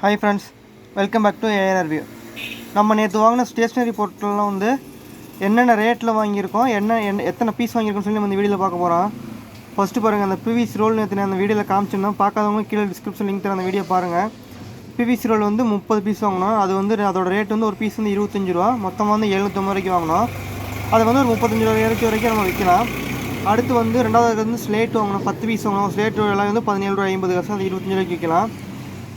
Hi friends welcome back to AR நம்ம நேற்று வாங்கின ஸ்டேஷ்னரி பொருட்கள்லாம் வந்து என்னென்ன ரேட்டில் வாங்கியிருக்கோம் என்ன என்ன எத்தனை பீஸ் வாங்கியிருக்கோம்னு சொல்லி நம்ம இந்த வீடியோவில் பார்க்க போகிறோம் ஃபஸ்ட்டு பாருங்கள் அந்த பிவிஸ் ரோல் நேற்று அந்த வீடியோவில் காமிச்சிருந்தோம் பார்க்காதவங்க கீழே டிஸ்கிரிப்ஷன் லிங்க் தர அந்த வீடியோ பாருங்கள் பிவிசி ரோல் வந்து முப்பது பீஸ் வாங்கினோம். அது வந்து அதோட ரேட் வந்து ஒரு பீஸ் வந்து இருபத்தஞ்சி ரூபா. மொத்தமாக வந்து எழுநூற்றம்பது ரூபாய்க்கு வாங்கினோம். அதை வந்து ஒரு முப்பத்தஞ்சு ரூபா வரைக்கும் வரைக்கும் நம்ம விற்கலாம் அடுத்து வந்து ரெண்டாவது வந்து ஸ்லேட் வாங்கணும் பத்து பீஸ் வாங்கணும் ஸ்லேட் எல்லாம் வந்து பதினேழு ரூபா ஐம்பது காசு. அது இருபத்தஞ்சு ரூபாய்க்கு விற்கலாம்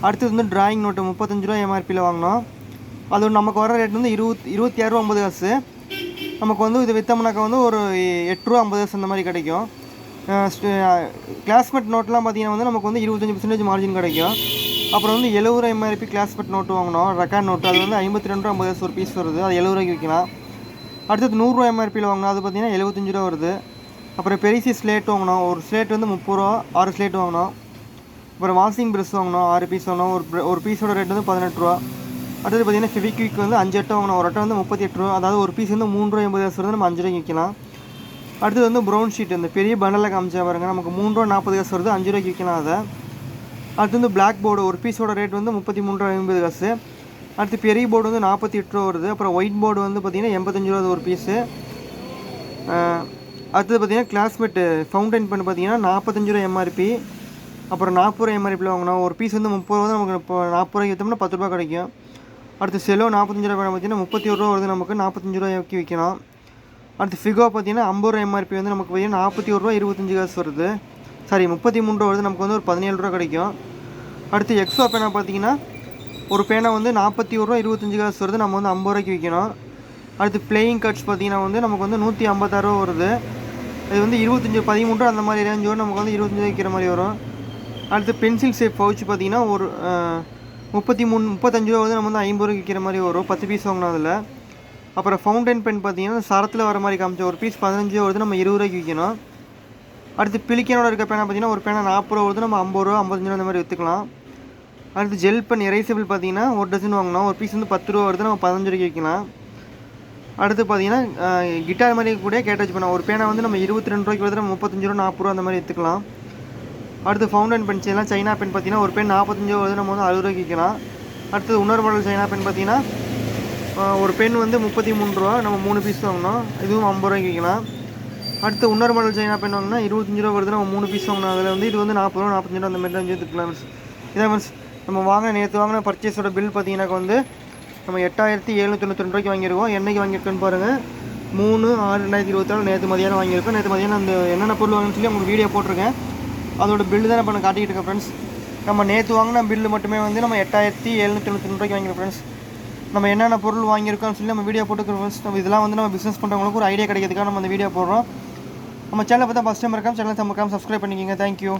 அடுத்தது வந்து டிராயிங் நோட்டு முப்பத்தஞ்சு ரூபா எம்ஆர்பியில் வாங்கினோம். அது நமக்கு வர ரேட் வந்து இருபத் இருபத்தி ஆறு ரூபா ஐம்பது காசு. நமக்கு வந்து இது விற்றோம்னாக்கா வந்து ஒரு எட்டு ரூபா ஐம்பது காசு அந்த மாதிரி கிடைக்கும். கிளாஸ்மேட் நோட்லாம் பார்த்தீங்கன்னா வந்து நமக்கு வந்து இருபத்தஞ்சி பர்சன்டேஜ் மார்ஜின் கிடைக்கும். அப்புறம் வந்து எழுபது ரூபா எம்ஆர்பி கிளாஸ்மேட் நோட்டு வாங்கினோம். ரெக்கார்ட் நோட்டு அது வந்து ஐம்பத்தி ரெண்டு ரூபா ஐம்பது காசு ஒரு பீஸ் வருது. அது எழுபது ரூபாய்க்கு விற்கலாம் அடுத்தது நூறுரூவா எம்ஆர்பியில் வாங்கினோம். அது பார்த்தீங்கன்னா எழுபத்தஞ்சு ரூபா வருது. அப்புறம் பெரிய ஸ்லேட் வாங்கினோம். ஒரு ஸ்லேட் வந்து முப்பது ரூபா ஆறு ஸ்லேட் வாங்கினோம். அப்புறம் வாஷிங் ப்ரெஷ் வாங்கினோம் ஆறு பீஸ் வாங்கினோம். ஒரு ஒரு பீஸோட ரேட் வந்து பதினெட்டு ரூபா. அடுத்தது பார்த்தீங்கன்னா ஃபெவிக்விக் வந்து அஞ்சு அட்டை வாங்கினோம். ஒரு அட்டை வந்து முப்பத்தி எட்டு ரூபா. அதாவது ஒரு பீஸ் வந்து மூணு ரூபா எண்பது காசு வருது. நம்ம அஞ்சு ரூபாய்க்கு விற்கலாம் அடுத்தது வந்து ப்ரௌன் ஷீட் இந்த பெரிய பண்டலில் காமிச்சா பாருங்க. நமக்கு மூணு ரூபா நாற்பது காசு வருது. அஞ்சு ரூபாய்க்கு விற்கலாம் அதை. அடுத்து வந்து பிளாக் போர்டு ஒரு பீஸோட ரேட் வந்து முப்பத்தி மூணு ரூபா எண்பது காசு. அடுத்து பெரிய போர்டு வந்து நாற்பத்தி எட்டு ரூபா வருது. அப்புறம் ஒயிட் போர்டு வந்து பார்த்தீங்கன்னா எண்பத்தஞ்சு ரூபா ஒரு பீஸு அடுத்தது பார்த்தீங்கன்னா கிளாஸ்மேட்டு ஃபவுண்டைன் பண்ணி பார்த்தீங்கன்னா நாற்பத்தஞ்சு ரூபா எம்ஆர்பி அப்புறம் நாற்பது ரூபா எம்ஆர்பியில் வாங்கினா ஒரு பீஸ் வந்து முப்பது ரூபா நமக்கு இப்போ நாற்பது ரூபாய்க்கு விற்றோம்னா பத்து ரூபா கிடைக்கும். அடுத்து செலோ நாற்பத்தஞ்சு ரூபாய் பார்த்தீங்கன்னா முப்பத்தி ஒரு ரூபா வருது நமக்கு நாற்பத்தஞ்சு ரூபாய்க்கு விற்கலாம் அடுத்து ஃபிகோ பார்த்தீங்கன்னா ஐம்பது ரூபா எம்ஆர்பி வந்து நமக்கு பார்த்தீங்கன்னா நாற்பத்தி ஒரு ரூபா இருபத்தஞ்சு காசு வருது. சாரி முப்பத்தி மூணு ரூபா வருது நமக்கு வந்து ஒரு பதினேழு ரூபா கிடைக்கும். அடுத்து எக்ஸோ பேனா பார்த்தீங்கன்னா ஒரு பேனா வந்து நாற்பத்தி ஒரு ரூபா இருபத்தஞ்சு காசு வருது நம்ம வந்து ஐம்பது ரூபாய்க்கு விற்கணும் அடுத்து பிளேயிங் கட்ஸ் பார்த்தீங்கன்னா வந்து நமக்கு வந்து நூற்றி ஐம்பத்தாறு ரூபா வருது. இது வந்து இருபத்தஞ்சி பதிமூன்று அந்த மாதிரி ரேஞ்சோடு நமக்கு வந்து இருபத்தஞ்சு விற்கிற மாதிரி வரும். அடுத்து பென்சில் ஷேப் பவுச் பார்த்தீங்கன்னா ஒரு முப்பத்தி மூணு முப்பத்தஞ்சு ரூபா வந்து நம்ம வந்து ஐம்பது ரூபாய்க்கு விற்கிற மாதிரி வரும். பத்து பீஸ் வாங்கினோம் அதில். அப்புறம் ஃபவுண்டைன் பென் பார்த்தீங்கன்னா சரத்தில் வர மாதிரி காமிச்ச ஒரு பீஸ் பதினஞ்சு ரூபா வருது நம்ம இருபது ரூபாய்க்கு விற்கணும். அடுத்து பிளிக்கனோட இருக்க பேனா பார்த்தீங்கன்னா ஒரு பேனா நாற்பது ரூபா வருது நம்ம ஐம்பது ரூபா ஐம்பத்தஞ்சு ரூபா அந்த மாதிரி விற்றுக்கலாம் அடுத்து ஜெல் பென் எரேசபிள் பார்த்தீங்கன்னா ஒரு டசன் வாங்கினோம். ஒரு பீஸ் வந்து பத்து ரூபா வருது நம்ம பதினஞ்சு ரூபாய்க்கு விற்கலாம். அடுத்து பார்த்தீங்கன்னா கிட்டார் மாதிரி கூட கேட்டாச்சு பண்ணோம் ஒரு பேனா வந்து நம்ம இருபத்தி ரெண்டு ரூபாய்க்கு வருது நம்ம முப்பத்தஞ்சு ரூபா நாற்பது ரூபா அந்த மாதிரி விற்றுக்கலாம் அடுத்து ஃபவுண்டன் பென் எல்லாம் சைனா பென் பார்த்தீங்கன்னா ஒரு பென் நாற்பத்தஞ்சு வருது நம்ம வந்து அறுபது ரூபாய்க்கு விற்கலாம். அடுத்தது இன்னொரு மாடல் சைனா பென் பார்த்தீங்கன்னா ஒரு பென் வந்து முப்பத்தி மூணு ரூபா நம்ம மூணு பீஸ் வாங்கினோம் இதுவும் ஐம்பது ரூபாய்க்கு விற்கலாம். அடுத்து இன்னொரு மாடல் சைனா பென் வாங்கினா இருபத்தஞ்சு ரூபா வருது நம்ம மூணு பீஸ் வாங்கினோம் அதில் வந்து இது வந்து நாற்பது ரூபா நாற்பத்தஞ்சு ரூபா அந்த மாதிரி தான் மிஸ் இதான் மீன்ஸ் நம்ம வாங்கின நேற்று வாங்கின பர்ச்சேஸோட பில் பார்த்தீங்கன்னா வந்து நம்ம எட்டாயிரத்தி எழுநூற்றி தொண்ணூற்றி ரெண்டு ரூபாய்க்கு வாங்கியிருக்கோம். என்னைக்கு வாங்கியிருக்கோன்னு பாருங்கள் மூணு ஆறு ரெண்டாயிரத்தி இருபத்தாறு நேற்று மதியானம் வாங்கியிருக்கோம். நேற்று மதியானம் அந்த என்னென்ன பொருள் வாங்கணும்னு சொல்லி உங்களுக்கு வீடியோ போட்டிருக்கேன். அதோட பில்லு தான் இப்போ நான் காட்டிக்கிட்டு இருக்கேன் ஃப்ரெண்ட்ஸ் நம்ம நேற்று வாங்கின பில்லு மட்டுமே வந்து நம்ம எட்டாயிரத்தி எழுநூற்றி தொண்ணூற்றி ரூபாய்க்கு வாங்கியிருக்கோம் ஃப்ரெண்ட்ஸ் நம்ம என்னென்ன பொருள் வாங்கியிருக்கோம்னு சொல்லி நம்ம வீடியோ போட்டுக்கிறோம் ஃப்ரெண்ட்ஸ் நம்ம இதெல்லாம் வந்து நம்ம பிஸ்னஸ் பண்ணுறவங்களுக்கு ஒரு ஐடியா கிடைக்கிறதுக்காக நம்ம அந்த வீடியோ போடுறோம். நம்ம சேனலை பார்த்தா ஃபஸ்ட் டைம் இருக்காம சேனலை மறக்காம சப்ஸ்கிரைப் பண்ணிக்கிங்க. தேங்க்யூ